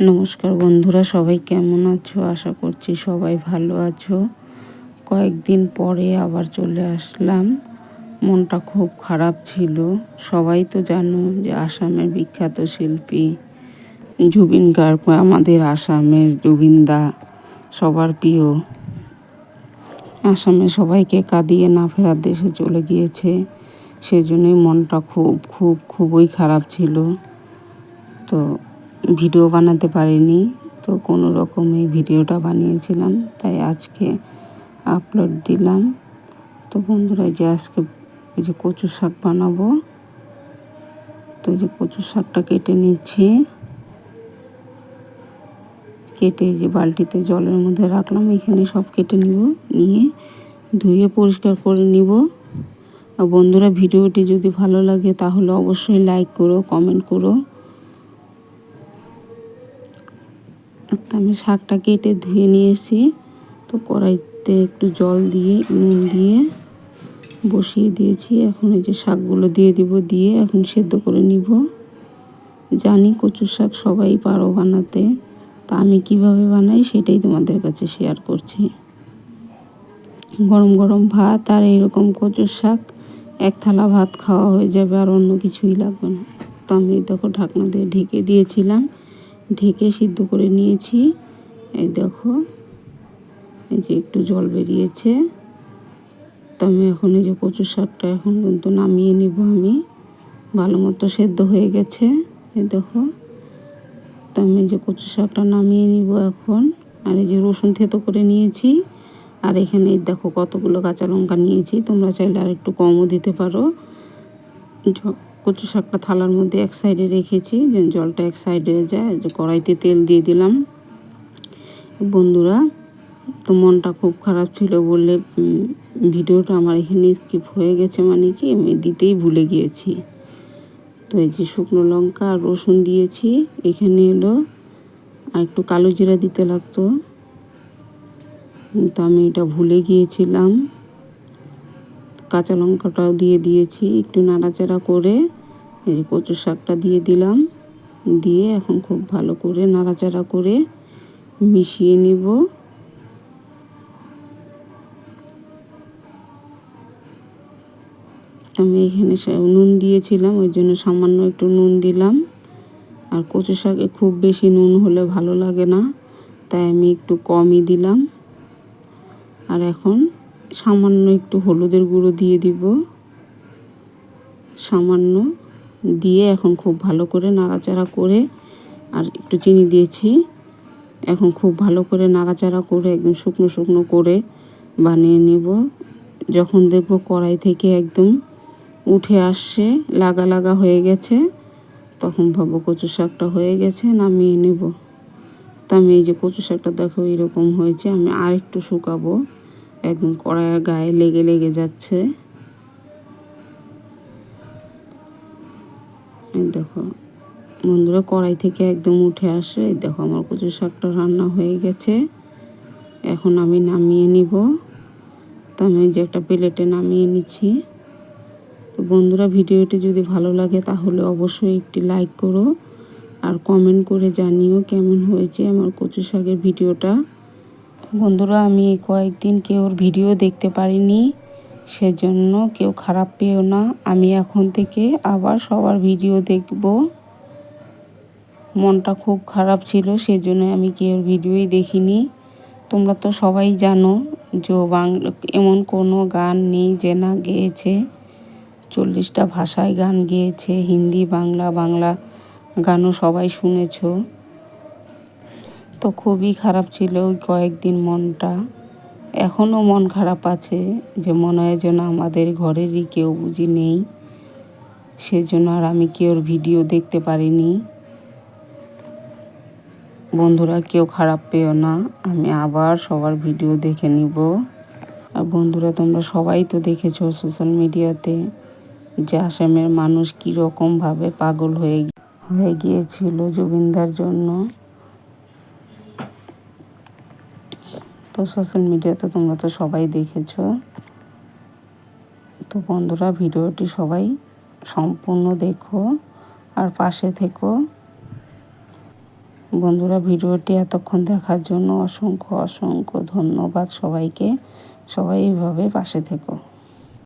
নমস্কার বন্ধুরা, সবাই কেমন আছো? আশা করছি সবাই ভালো আছো। কয়েকদিন পরে আবার চলে আসলাম। মনটা খুব খারাপ ছিল। সবাই তো জানো যে আসামের বিখ্যাত শিল্পী জুবিন গার্গ, আমাদের আসামের জুবিনদা, সবার প্রিয়। আসামে সবাইকে কাঁদিয়ে না ফেরার দেশে চলে গিয়েছে। সেজন্যই মনটা খুব খুব, খুবই খারাপ ছিল। তো ভিডিও বানাতে পারিনি। তো কোনো রকম এই ভিডিওটা বানিয়েছিলাম, তাই আজকে আপলোড দিলাম। তো বন্ধুরা যে আজকে এই যে কচু শাক বানাবো। তো এই যে কচু শাকটা কেটে নিচ্ছি। কেটে যে বালতিতে জলের মধ্যে রাখলাম, এখানে সব কেটে নিব, নিয়ে ধুয়ে পরিষ্কার করে নিব। আর বন্ধুরা, ভিডিওটি যদি ভালো লাগে, তাহলে অবশ্যই লাইক করো কমেন্ট করো। তো আমি শাকটা কেটে ধুয়ে নিয়ে তো কড়াইতে একটু জল দিয়ে, নুন দিয়ে বসিয়ে দিয়েছি। এখন এই যে শাকগুলো দিয়ে দিব, দিয়ে এখন সেদ্ধ করে নিব। জানি কচু শাক সবাই পারো বানাতে। তা আমি কীভাবে বানাই সেটাই তোমাদের কাছে শেয়ার করছি। গরম গরম ভাত আর এইরকম কচুর শাক, এক থালা ভাত খাওয়া হয়ে যাবে আর অন্য কিছুই লাগবে না। তো আমি দেখো ঢাকনা দিয়ে ঢেকে দিয়েছিলাম। ঢেকে সিদ্ধ করে নিয়েছি। এই দেখো, এই যে একটু জল বেরিয়েছে। তো আমি এখন এই যে কচু শাকটা এখন কিন্তু নামিয়ে নিব আমি। ভালো মতো সেদ্ধ হয়ে গেছে, এই দেখো। তো আমি এই যে কচু শাকটা নামিয়ে নিব এখন। আর এই যে রসুন থেতো করে নিয়েছি। আর এখানে দেখো কতগুলো কাঁচা লঙ্কা নিয়েছি। তোমরা চাইলে আর একটু কমও দিতে পারো। কচু শাকটা থালার মধ্যে এক সাইডে রেখেছি জলটা এক সাইড হয়ে যায়। কড়াইতে তেল দিয়ে দিলাম। বন্ধুরা, তো মনটা খুব খারাপ ছিল বললে ভিডিওটা আমার এখানে স্কিপ হয়ে গেছে মানে কি, আমি দিতেই ভুলে গিয়েছি। তো এই যে শুকনো লঙ্কা আর রসুন দিয়েছি, এখানে এলো আর একটু কালো জিরা দিতে লাগতো। তো আমি এটা ভুলে গিয়েছিলাম। কাঁচা লঙ্কাটাও দিয়ে দিয়েছি, একটু নাড়াচাড়া করে এই যে কচু শাকটা দিয়ে দিলাম, দিয়ে এখন খুব ভালো করে নাড়াচাড়া করে মিশিয়ে নিব। আমি এখানে নুন দিয়েছিলাম, ওই জন্য সামান্য একটু নুন দিলাম। আর কচু শাকে খুব বেশি নুন হলে ভালো লাগে না, তাই আমি একটু কমই দিলাম। আর এখন সামান্য একটু হলুদের গুঁড়ো দিয়ে দিব। সামান্য দিয়ে এখন খুব ভালো করে নাড়াচাড়া করে আর একটু চিনি দিয়েছি। এখন খুব ভালো করে নাড়াচাড়া করে একদম শুকনো শুকনো করে বানিয়ে নেব। যখন দেখব কড়াই থেকে একদম উঠে আসছে, লাগা লাগা হয়ে গেছে, তখন ভাবো কচু শাকটা হয়ে গেছে, নামিয়ে নেব। তা আমি এই যে কচু শাকটা দেখো এরকম হয়েছে, আমি আর একটু শুকাবো। একদম কড়াইয়ের গায়ে লেগে লেগে যাচ্ছে। দেখো, বন্ধুরা কড়াই থেকে একদম উঠে আসে। দেখো আমার কচু শাকটা রান্না হয়ে গেছে। এখন আমি নামিয়ে নিব। তো আমি যে একটা প্লেটে নামিয়ে নিচ্ছি। তো বন্ধুরা ভিডিওটি যদি ভালো লাগে তাহলে অবশ্যই একটি লাইক করো। আর কমেন্ট করে জানিও কেমন হয়েছে আমার কচু শাকের ভিডিওটা। বন্ধুরা, আমি কয়েকদিন কেউর ভিডিও দেখতে পারিনি, সেজন্য কেউ খারাপ পেও না। আমি এখন থেকে আবার সবার ভিডিও দেখব। মনটা খুব খারাপ ছিল সেজন্য আমি কেউর ভিডিওই দেখিনি। তোমরা তো সবাই জানো যে বাংলা এমন কোনো গান নেই যে না গেয়েছে। চল্লিশটা ভাষায় গান গেয়েছে, হিন্দি, বাংলা বাংলা গানও সবাই শুনেছ। তো খুবই খারাপ ছিল ওই কয়েকদিন মনটা। এখনও মন খারাপ আছে যে মনে হয় যেন আমাদের ঘরেরই কেউ বুঝি নেই। সেজন্য আর আমি কেউর ভিডিও দেখতে পারিনি। বন্ধুরা, কেউ খারাপ পেও না, আমি আবার সবার ভিডিও দেখে নিব। আর বন্ধুরা, তোমরা সবাই তো দেখেছ সোশ্যাল মিডিয়াতে যে আসামের মানুষ কীরকমভাবে পাগল হয়ে হয়ে গিয়েছিল জুবিনদার জন্য। তো সোশ্যাল মিডিয়াতে তোমরা তো সবাই দেখেছ। তো বন্ধুরা, ভিডিওটি সবাই সম্পূর্ণ দেখো আর পাশে থেকো। বন্ধুরা, ভিডিওটি এতক্ষণ দেখার জন্য অসংখ্য অসংখ্য ধন্যবাদ সবাইকে। সবাই এইভাবে পাশে থেকো।